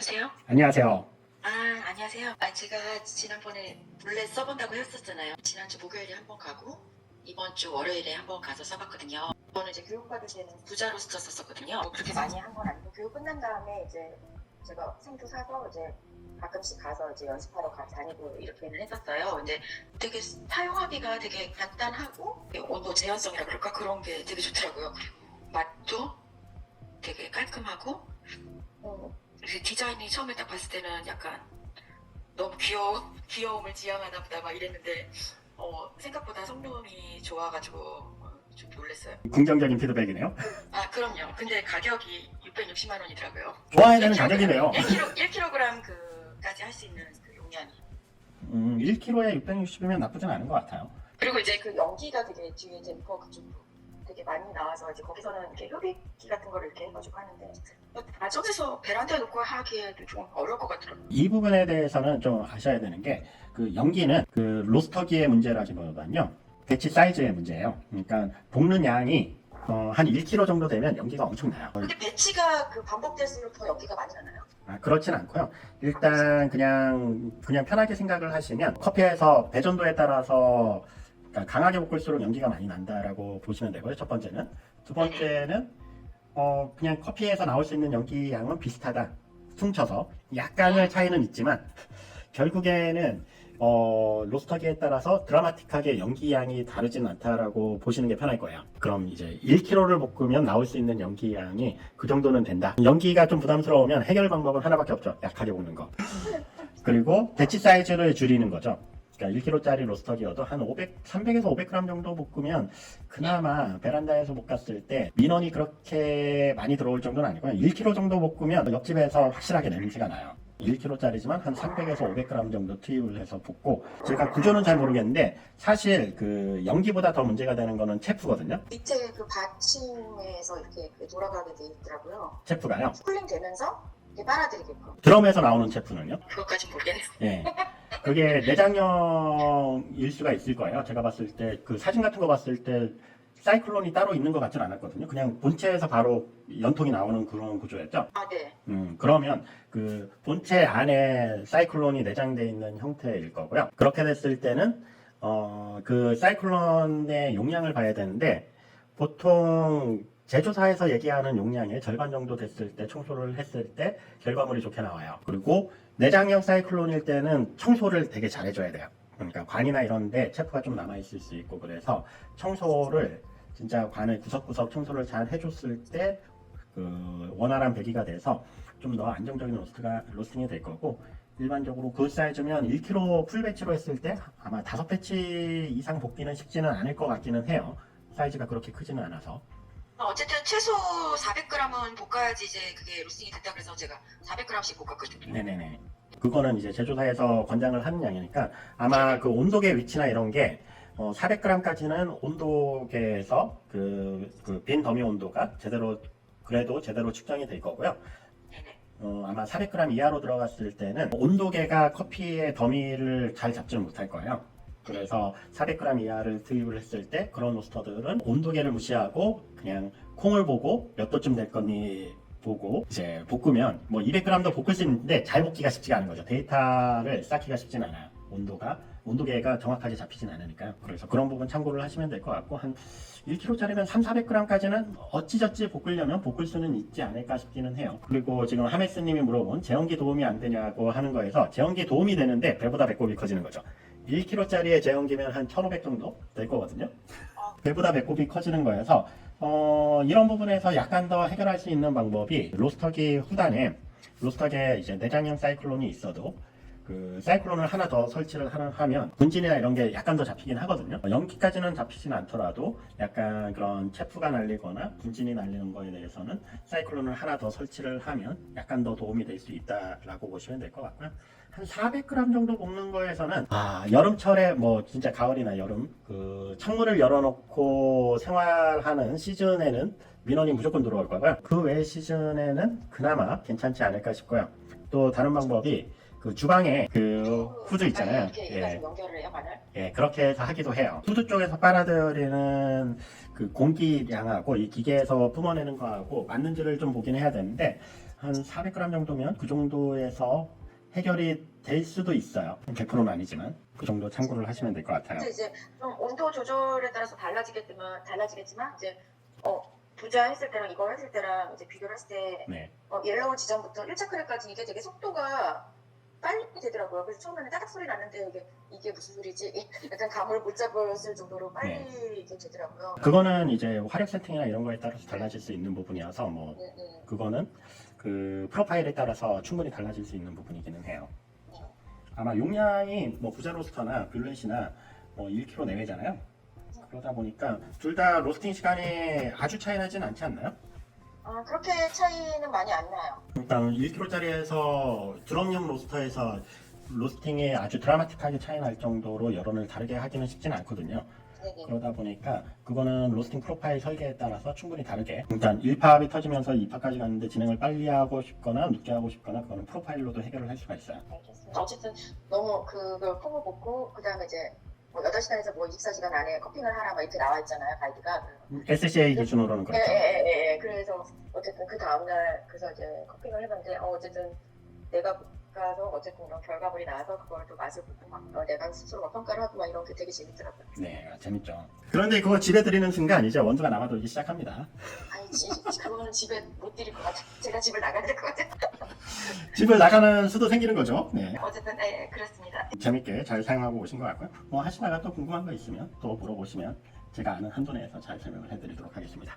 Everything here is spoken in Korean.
여보세요? 안녕하세요. 아, 안녕하세요. 아, 제가 지난번에 몰래 써본다고 했었잖아요. 지난주 목요일에 한 번 가고, 이번 주 월요일에 한 번 가서 써봤거든요. 저는 이제 교육받을 때는 부자로서 썼었거든요. 뭐 그렇게 많이 한 건 아니고, 교육 끝난 다음에 이제 제가 상표 사서 이제 가끔씩 가서 이제 연습하러 가, 다니고 이렇게는 했었어요. 근데 되게 사용하기가 되게 간단하고, 온도 제한성이라 그럴까? 그런 게 되게 좋더라고요. 그리고 맛도 되게 깔끔하고, 어, 그 디자인이 처음에 딱 봤을 때는 약간 너무 귀여워, 귀여움을 지향하나 보다 막 이랬는데 어, 생각보다 성능이 좋아가지고 어, 좀 놀랐어요. 긍정적인 피드백이네요. 아 그럼요. 근데 가격이 660만 원이더라고요. 좋아야 되는 가격이네요. 1kg, 1kg 그까지 할 수 있는 그 용량이. 음, 1kg에 660이면 나쁘진 않은 것 같아요. 그리고 이제 그 연기가 되게 뒤에 이제 리퍼 그쪽도 되게 많이 나와서 이제 거기서는 이렇게 흡입기 같은 거를 이렇게 해가지고 하는데 가정에서 베란다에 놓고 하기에도 좀 어려울 것 같더라고요. 이 부분에 대해서는 좀 아셔야 되는 게 그 연기는 그 로스터기의 문제라기보다는요. 배치 사이즈의 문제예요. 그러니까 볶는 양이 어, 한 1kg 정도 되면 연기가 엄청나요. 근데 배치가 그 반복될수록 더 연기가 많이 나나요? 아, 그렇진 않고요. 일단 그냥 그냥 편하게 생각을 하시면 커피에서 배전도에 따라서 그러니까 강하게 볶을수록 연기가 많이 난다라고 보시면 되고요. 첫 번째는 두 번째는 어, 그냥 커피에서 나올 수 있는 연기 양은 비슷하다. 퉁쳐서 약간의 차이는 있지만 결국에는 어, 로스터기에 따라서 드라마틱하게 연기 양이 다르진 않다라고 보시는 게 편할 거예요. 그럼 이제 1kg를 볶으면 나올 수 있는 연기 양이 그 정도는 된다. 연기가 좀 부담스러우면 해결 방법은 하나밖에 없죠. 약하게 볶는 거. 그리고 배치 사이즈를 줄이는 거죠. 그러니까 1kg짜리 로스터기여도 한 500, 300에서 500g 정도 볶으면 그나마 베란다에서 볶았을 때 민원이 그렇게 많이 들어올 정도는 아니고요. 1kg 정도 볶으면 옆집에서 확실하게 냄새가 나요. 1kg짜리지만 한 300에서 500g 정도 투입을 해서 볶고 제가 구조는 잘 모르겠는데 사실 그 연기보다 더 문제가 되는 거는 체프거든요. 밑에 그 받침에서 이렇게 그 돌아가게 돼 있더라고요. 체프가요. 쿨링 되면서 이렇게 빨아들이게끔. 드럼에서 나오는 체프는요. 그것까진 모르겠네요. 예. 그게 내장형일 수가 있을 거예요. 제가 봤을 때 그 사진 같은 거 봤을 때 사이클론이 따로 있는 것 같진 않았거든요. 그냥 본체에서 바로 연통이 나오는 그런 구조였죠. 아, 네. 음, 그러면 그 본체 안에 사이클론이 내장되어 있는 형태일 거고요. 그렇게 됐을 때는 어, 그 사이클론의 용량을 봐야 되는데 보통 제조사에서 얘기하는 용량의 절반 정도 됐을 때 청소를 했을 때 결과물이 좋게 나와요. 그리고 내장형 사이클론일 때는 청소를 되게 잘해줘야 돼요. 그러니까 관이나 이런데 체프가 좀 남아 있을 수 있고 그래서 청소를 진짜 관을 구석구석 청소를 잘 해줬을 때 그 원활한 배기가 돼서 좀 더 안정적인 로스트가 로스팅이 될 거고 일반적으로 그 사이즈면 1kg 풀 배치로 했을 때 아마 5 배치 이상 볶기는 쉽지는 않을 것 같기는 해요. 사이즈가 그렇게 크지는 않아서. 어쨌든 최소 400g은 볶아야지 이제 그게 로스팅이 됐다 그래서 제가 400g씩 볶았거든요. 네네네. 그거는 이제 제조사에서 권장을 하는 양이니까 아마 그 온도계 위치나 이런 게 어, 400g까지는 온도계에서 그, 그 빈 더미 온도가 제대로 그래도 제대로 측정이 될 거고요. 어, 아마 400g 이하로 들어갔을 때는 온도계가 커피의 더미를 잘 잡지는 못할 거예요. 그래서 400g 이하를 투입을 했을 때 그런 로스터들은 온도계를 무시하고 그냥 콩을 보고 몇 도쯤 될 거니 보고 이제 볶으면 뭐 200g도 볶을 수 있는데 잘 볶기가 쉽지가 않은 거죠. 데이터를 쌓기가 쉽진 않아요. 온도가 온도계가 정확하게 잡히진 않으니까요. 그래서 그런 부분 참고를 하시면 될 것 같고 한 1kg짜리면 3, 400g까지는 어찌저찌 볶으려면 볶을 수는 있지 않을까 싶기는 해요. 그리고 지금 하메스님이 물어본 제온기 도움이 안 되냐고 하는 거에서 제온기 도움이 되는데 배보다 배꼽이 커지는 거죠. 1kg짜리의 제온기면 한 1500 정도 될 거거든요. 배보다 배꼽이 커지는 거여서 어, 이런 부분에서 약간 더 해결할 수 있는 방법이 로스터기 후단에 로스터기에 이제 내장형 사이클론이 있어도 그 사이클론을 하나 더 설치를 하면 분진이나 이런 게 약간 더 잡히긴 하거든요. 어, 연기까지는 잡히진 않더라도 약간 그런 체프가 날리거나 분진이 날리는 거에 대해서는 사이클론을 하나 더 설치를 하면 약간 더 도움이 될 수 있다라고 보시면 될 것 같고요. 한 400g 정도 볶는 거에서는 아 여름철에 뭐 진짜 가을이나 여름 그 창문을 열어놓고 생활하는 시즌에는 민원이 무조건 들어올 거고요. 그 외 시즌에는 그나마 괜찮지 않을까 싶고요. 또 다른 방법이 그 주방에 그 후드 있잖아요. 이렇게 예. 해요, 반을. 예, 그렇게 해서 하기도 해요. 후드 쪽에서 빨아들이는 그 공기량하고 이 기계에서 뿜어내는 거하고 맞는지를 좀 보긴 해야 되는데 한 400g 정도면 그 정도에서 해결이 될 수도 있어요. 100%는 아니지만 그 정도 참고를 하시면 될 것 같아요. 근데 이제 좀 온도 조절에 따라서 달라지겠지만 달라지겠지만 이제 어 부자 했을 때랑 이거 했을 때랑 이제 비교를 했을 때 네. 어, 옐로우 지점부터 1차 크랙까지 이게 되게 속도가 빨리 되더라고요. 그래서 처음에는 따닥 소리 났는데 이게 이게 무슨 소리지? 약간 감을 못 잡았을 정도로 빨리 네. 이게 되더라고요. 그거는 이제 화력 세팅이나 이런 거에 따라서 달라질 수 있는 부분이어서 뭐 네, 네. 그거는 그 프로파일에 따라서 충분히 달라질 수 있는 부분이기는 해요. 아마 용량이 뭐 부자 로스터나 뷰렛이나 뭐 1kg 내외잖아요. 그러다 보니까 둘 다 로스팅 시간이 아주 차이 나진 않지 않나요? 아 그렇게 차이는 많이 안 나요. 일단 1kg짜리에서 드럼용 로스터에서 로스팅이 아주 드라마틱하게 차이 날 정도로 여론을 다르게 하기는 쉽지는 않거든요. 네네. 그러다 보니까 그거는 로스팅 프로파일 설계에 따라서 충분히 다르게 일단 1파압이 터지면서 2파까지 갔는데 진행을 빨리 하고 싶거나 늦게 하고 싶거나 그거는 프로파일로도 해결을 할 수가 있어요. 알겠습니다. 어쨌든 너무 그걸 포부 먹고 그 다음에 이제 뭐 8시간에서 뭐 24시간 안에 커핑을 하라 막 이렇게 나와 있잖아요 가이드가. SCA 기준으로는 예, 그렇죠. 예, 예, 예. 그래 서 어쨌든 그 다음날 그래서 이제 커핑을 해봤는데 어, 어쨌든 내가 가서 어쨌든 이런 결과물이 나와서 그걸 또 맛을 보고 막 어, 내가 스스로 막 평가를 하고 막 이런 게 되게 재밌더라고요. 네, 재밌죠. 그런데 그거 집에 들이는 순간 아니죠. 원두가 남아돌기 시작합니다. 아니 지, 그거는 집에 못 드릴 것 같아. 제가 집을 나가야 될 것 같아. 집을 나가는 수도 생기는 거죠. 네. 어쨌든 예, 예, 그렇습니다. 재밌게 잘 사용하고 오신 것 같고요. 뭐 하시다가 또 궁금한 거 있으면 또 물어보시면 제가 아는 한도 내에서 잘 설명을 해드리도록 하겠습니다.